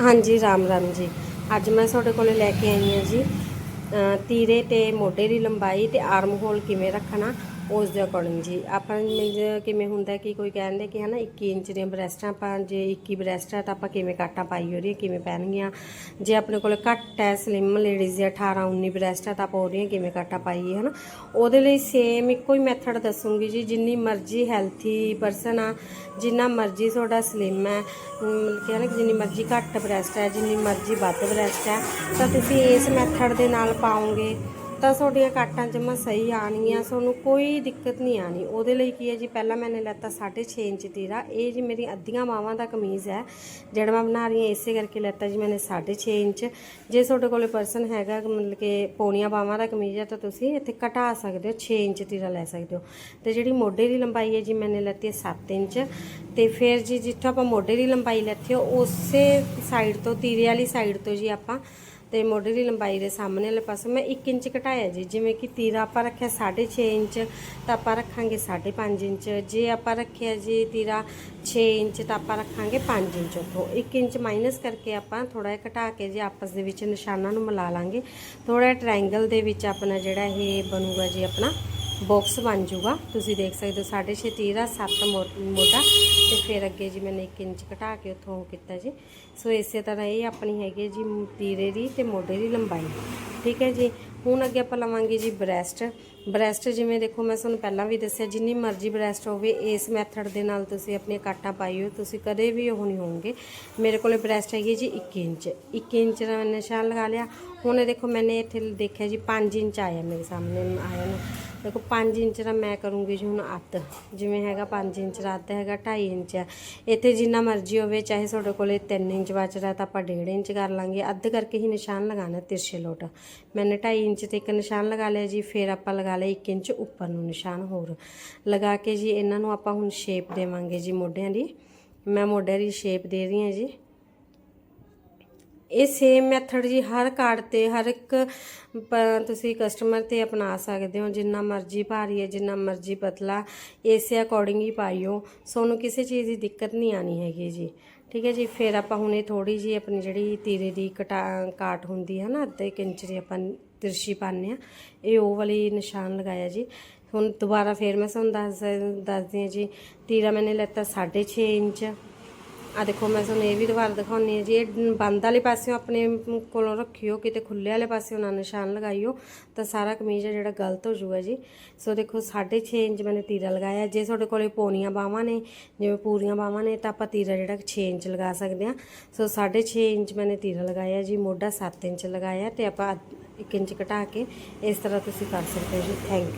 ਹਾਂਜੀ, ਰਾਮ ਰਾਮ ਜੀ। ਅੱਜ ਮੈਂ ਤੁਹਾਡੇ ਕੋਲੇ ਲੈ ਕੇ ਆਈ ਹਾਂ ਜੀ। ਤੀਰੇ ਤੇ ਮੋਢੇ ਦੀ ਲੰਬਾਈ ਤੇ ਆਰਮ ਹੋਲ ਕਿਵੇਂ ਰੱਖਣਾ ਉਸ ਦੇ ਅਕੋਰਡਿੰਗ ਜੀ। ਆਪਾਂ ਨੂੰ ਕਿਵੇਂ ਹੁੰਦਾ ਕਿ ਕੋਈ ਕਹਿੰਦੇ ਕਿ ਹਨਾ 21 ਇੰਚ ਦੀਆਂ ਬ੍ਰੈਸਟਾਂ ਆਪਾਂ, ਜੇ 21 ਬ੍ਰੈਸਟ ਹੈ ਤਾਂ ਆਪਾਂ ਕਿਵੇਂ ਕਾਟਾਂ ਪਾਈ ਉਹਦੀਆਂ, ਕਿਵੇਂ ਪਹਿਨਗੀਆਂ। ਜੇ ਆਪਣੇ ਕੋਲ ਘੱਟ ਹੈ ਸਲਿਮ ਲੇਡੀਜ਼ ਦੇ 18 19 ਬ੍ਰੈਸਟ ਆ ਤਾਂ ਆਪਾਂ ਉਹਦੀਆਂ ਕਿਵੇਂ ਕਾਟਾਂ ਪਾਈਏ, ਹਨਾ। ਉਹਦੇ ਲਈ ਸੇਮ ਇੱਕੋ ਹੀ ਮੈਥਡ ਦੱਸੂਗੀ ਜੀ, ਜਿੰਨੀ ਮਰਜ਼ੀ ਹੈਲਥੀ ਪਰਸਨ ਆ, ਜਿੰਨਾ ਮਰਜ਼ੀ ਤੁਹਾਡਾ ਸਲਿਮ ਹੈ ਮਤਲਬ ਕਿ ਹੈ ਨਾ ਜਿੰਨੀ ਮਰਜ਼ੀ ਘੱਟ ਬ੍ਰੈਸਟ ਹੈ, ਜਿੰਨੀ ਮਰਜ਼ੀ ਵੱਧ ਬ੍ਰੈਸਟ ਹੈ, ਤਾਂ ਤੁਸੀਂ ਇਸ ਮੈਥਡ ਦੇ ਨਾਲ ਪਾਓਗੇ। ਤਾਂ ਤੁਹਾਡੀਆਂ ਕਾਟਾਂ ਜਮਾ ਸਹੀ ਆਣਗੀਆਂ ਤੁਹਾਨੂੰ ਕੋਈ ਦਿੱਕਤ ਨਹੀਂ ਆਣੀ ਉਹਦੇ ਲਈ ਕੀ ਹੈ ਜੀ, ਪਹਿਲਾਂ ਮੈਨੇ ਲੈਤਾ 6.5 ਇੰਚ ਤੀਰਾ। ਇਹ ਜੀ ਮੇਰੀ ਅੱਧੀਆਂ ਬਾਹਾਂ ਦਾ ਕਮੀਜ਼ ਹੈ, ਜਿਹੜਾ ਮੈਂ ਬਣਾ ਰਹੀ ਹਾਂ, ਇਸੇ ਕਰਕੇ ਲੈਤਾ ਜੀ ਮੈਨੇ 6.5 ਇੰਚ। ਜੇ ਤੁਹਾਡੇ ਕੋਲੇ ਪਰਸਨ ਹੈਗਾ, ਮਤਲਬ ਕਿ ਪੌਣੀਆਂ ਬਾਹਾਂ ਦਾ ਕਮੀਜ਼ ਹੈ, ਤਾਂ ਤੁਸੀਂ ਇੱਥੇ ਘਟਾ ਸਕਦੇ ਹੋ 6 ਇੰਚ ਤੀਰਾ ਲੈ ਸਕਦੇ ਹੋ। ਤੇ ਜਿਹੜੀ ਮੋਢੇ ਦੀ ਲੰਬਾਈ ਹੈ ਜੀ, ਮੈਨੇ ਲੈਤੀ ਹੈ 7 ਇੰਚ। ਤੇ ਫਿਰ ਜੀ, ਜਿੱਥੋਂ ਆਪਾਂ ਮੋਢੇ ਦੀ ਲੰਬਾਈ ਲੈਤੀ ਹੈ, ਉਸੇ ਸਾਈਡ ਤੋਂ, ਤੀਰੇ ਵਾਲੀ ਸਾਈਡ ਤੋਂ ਜੀ ਆਪਾਂ ਤੇ ਮੋਢੇ ਦੀ ਲੰਬਾਈ ਦੇ ਸਾਹਮਣੇ ਵਾਲੇ ਪਾਸੇ ਮੈਂ 1 ਇੰਚ ਘਟਾਇਆ ਜੀ। ਜਿਵੇਂ ਕਿ ਤੀਰਾ ਆਪਾਂ ਰੱਖਿਆ 6.5 ਇੰਚ, ਤਾਂ ਆਪਾਂ ਰੱਖਾਂਗੇ 5.5 ਇੰਚ। ਜੇ ਆਪਾਂ ਰੱਖਿਆ ਜੀ ਤੀਰਾ 6 ਇੰਚ, ਤਾਂ ਆਪਾਂ ਰੱਖਾਂਗੇ 5 ਇੰਚ। ਉੱਥੋਂ 1 ਇੰਚ ਮਾਈਨਸ ਕਰਕੇ ਆਪਾਂ ਥੋੜਾ ਜਿਹਾ ਘਟਾ ਕੇ ਜੇ ਆਪਸ ਦੇ ਵਿੱਚ ਨਿਸ਼ਾਨਾਂ ਨੂੰ ਮਿਲਾ ਲਾਂਗੇ ਥੋੜਾ ਟ੍ਰਾਇੰਗਲ ਦੇ ਵਿੱਚ ਆਪਣਾ ਜਿਹੜਾ ਇਹ ਬਣੂਗਾ ਜੀ ਆਪਣਾ ਬਾਕਸ ਬਣ ਜਾਊਗਾ। ਤੁਸੀਂ ਦੇਖ ਸਕਦੇ ਹੋ 6.5 ਤੀਰਾ 7 ਮੋਢਾ ਤੇ ਫਿਰ ਅੱਗੇ ਜੀ ਮੈਨੇ 1 ਇੰਚ ਘਟਾ ਕੇ ਉੱਥੋਂ ਉਹ ਕੀਤਾ ਜੀ। ਸੋ ਇਸੇ ਤਰ੍ਹਾਂ ਇਹ ਆਪਣੀ ਹੈਗੀ ਹੈ ਜੀ ਤੀਰੇ ਦੀ ਤੇ ਮੋਢੇ ਦੀ ਲੰਬਾਈ। ਠੀਕ ਹੈ ਜੀ? ਹੁਣ ਅੱਗੇ ਆਪਾਂ ਲਵਾਂਗੇ ਜੀ ਬ੍ਰੈਸਟ। ਬ੍ਰੈਸਟ ਜਿਵੇਂ ਦੇਖੋ ਮੈਂ ਤੁਹਾਨੂੰ ਪਹਿਲਾਂ ਵੀ ਦੱਸਿਆ, ਜਿੰਨੀ ਮਰਜ਼ੀ ਬ੍ਰੈਸਟ ਹੋਵੇ, ਇਸ ਮੈਥਡ ਦੇ ਨਾਲ ਤੁਸੀਂ ਆਪਣੀਆਂ ਕਾਟਾਂ ਪਾਈਓ ਤੁਸੀਂ ਕਦੇ ਵੀ ਉਹ ਨਹੀਂ ਹੋਵੋਗੇ। ਮੇਰੇ ਕੋਲੇ ਬ੍ਰੈਸਟ ਹੈਗੀ ਜੀ 21 ਇੰਚ। 21 ਇੰਚ ਦਾ ਮੈਂ ਨਿਸ਼ਾਨ ਲਗਾ ਲਿਆ ਹੁਣ ਦੇਖੋ ਮੈਨੇ ਇੱਥੇ ਦੇਖਿਆ ਜੀ 5 ਇੰਚ ਆਇਆ ਮੇਰੇ ਸਾਹਮਣੇ, ਆਇਆ ਨਾ। ਦੇਖੋ 5 ਇੰਚ ਦਾ ਮੈਂ ਕਰੂੰਗੀ ਜੀ ਹੁਣ ਅੱਧ। ਜਿਵੇਂ ਹੈਗਾ 5 ਇੰਚ ਦਾ ਅੱਧ ਹੈਗਾ 2.5 ਇੰਚ ਹੈ ਇੱਥੇ ਜਿੰਨਾ ਮਰਜ਼ੀ ਹੋਵੇ, ਚਾਹੇ ਤੁਹਾਡੇ ਕੋਲੇ 3 ਇੰਚ ਬਚਦਾ ਤਾਂ ਆਪਾਂ 1.5 ਇੰਚ ਕਰ ਲਾਂਗੇ। ਅੱਧ ਕਰਕੇ ਹੀ ਨਿਸ਼ਾਨ ਲਗਾਣਾ ਤਿਰਛੇ ਲੋਟ। ਮੈਨੇ 2.5 ਇੰਚ ਤੇ ਇੱਕ ਨਿਸ਼ਾਨ ਲਗਾ ਲਿਆ ਜੀ, ਫਿਰ ਆਪਾਂ ਲਗਾ ਲਿਆ 1 ਇੰਚ ਉੱਪਰ ਨੂੰ ਨਿਸ਼ਾਨ ਹੋਰ। ਲਗਾ ਕੇ ਜੀ, ਇਹਨਾਂ ਨੂੰ ਆਪਾਂ ਹੁਣ ਸ਼ੇਪ ਦੇਵਾਂਗੇ ਜੀ ਮੋਢਿਆਂ ਦੀ। ਮੈਂ ਮੋਢਿਆਂ ਦੀ ਸ਼ੇਪ ਦੇ ਰਹੀ ਹਾਂ ਜੀ। ਇਹ ਸੇਮ ਮੈਥਡ ਜੀ ਹਰ ਕਾਰਡ ਤੇ, ਹਰ ਇੱਕ, ਪ- ਤੁਸੀਂ ਕਸਟਮਰ ਤੇ ਅਪਣਾ ਸਕਦੇ ਹੋ, ਜਿੰਨਾ ਮਰਜ਼ੀ ਭਾਰੀ ਹੈ, ਜਿੰਨਾ ਮਰਜ਼ੀ ਪਤਲਾ, ਇਸੇ ਅਕੋਰਡਿੰਗ ਹੀ ਪਾਈਓ ਤੁਹਾਨੂੰ ਕਿਸੇ ਚੀਜ਼ ਦੀ ਦਿੱਕਤ ਨਹੀਂ ਆਣੀ ਹੈਗੀ ਜੀ। ਠੀਕ ਹੈ ਜੀ, ਫਿਰ ਆਪਾਂ ਹੁਣ ਇਹ ਥੋੜੀ ਜੀ ਆਪਣੀ ਜਿਹੜੀ ਤੀਰੇ ਦੀ ਕਟਾ, ਕਾਟ ਹੁੰਦੀ ਹੈ ਨਾ, ਅੱਧੇ ਕੁ ਇੰਚ ਦੀ ਆਪਾਂ ਤਿਰਸ਼ੀ ਪਾਉਂਦੇ ਆ ਇਹ ਉਹ ਵਾਲੀ ਨਿਸ਼ਾਨ ਲਗਾਇਆ ਜੀ। ਹੁਣ ਦੁਬਾਰਾ ਫਿਰ ਮੈਂ ਤੁਹਾਨੂੰ ਦੱਸ, ਦੱਸਦੀ ਹਾਂ ਜੀ, ਤੀਰਾ ਮੈਨੇ ਲੈਤਾ 6.5 ਇੰਚ। ਆ ਦੇਖੋ, ਮੈਂ ਤੁਹਾਨੂੰ ਇਹ ਵੀ ਦੁਬਾਰਾ ਦਿਖਾਉਣੀ ਹੈ ਜੀ, ਇਹ ਬੰਦ ਵਾਲੇ ਪਾਸਿਓਂ ਆਪਣੇ ਕੋਲੋਂ ਰੱਖਿਓ, ਕਿਤੇ ਖੁੱਲੇ ਵਾਲੇ ਪਾਸਿਓਂ ਨਾ ਨਿਸ਼ਾਨ ਲਗਾਈਓ, ਤਾਂ ਸਾਰਾ ਕਮੀਜ਼ ਹੈ ਜਿਹੜਾ ਗਲਤ ਹੋ ਜਾਊਗਾ ਜੀ। ਸੋ ਦੇਖੋ 6.5 ਇੰਚ ਮੈਨੇ ਤੀਰਾ ਲਗਾਇਆ। ਜੇ ਤੁਹਾਡੇ ਕੋਲੇ ਪੌਣੀਆਂ ਬਾਹਾਂ ਨੇ, ਜਿਵੇਂ ਪੂਰੀਆਂ ਬਾਹਾਂ ਨੇ, ਤਾਂ ਆਪਾਂ ਤੀਰਾ ਜਿਹੜਾ 6 ਇੰਚ ਲਗਾ ਸਕਦੇ ਹਾਂ। ਸੋ 6.5 ਇੰਚ ਮੈंने ਤੀਰਾ ਲਗਾਇਆ ਜੀ, ਮੋਢਾ 7 ਇੰਚ ਲਗਾਇਆ ਤੇ ਆਪਾਂ 1 ਇੰਚ ਘਟਾ ਕੇ ਇਸ ਤਰ੍ਹਾਂ ਤੁਸੀਂ ਕਰ ਸਕਦੇ ਹੋ ਜੀ। ਥੈਂਕ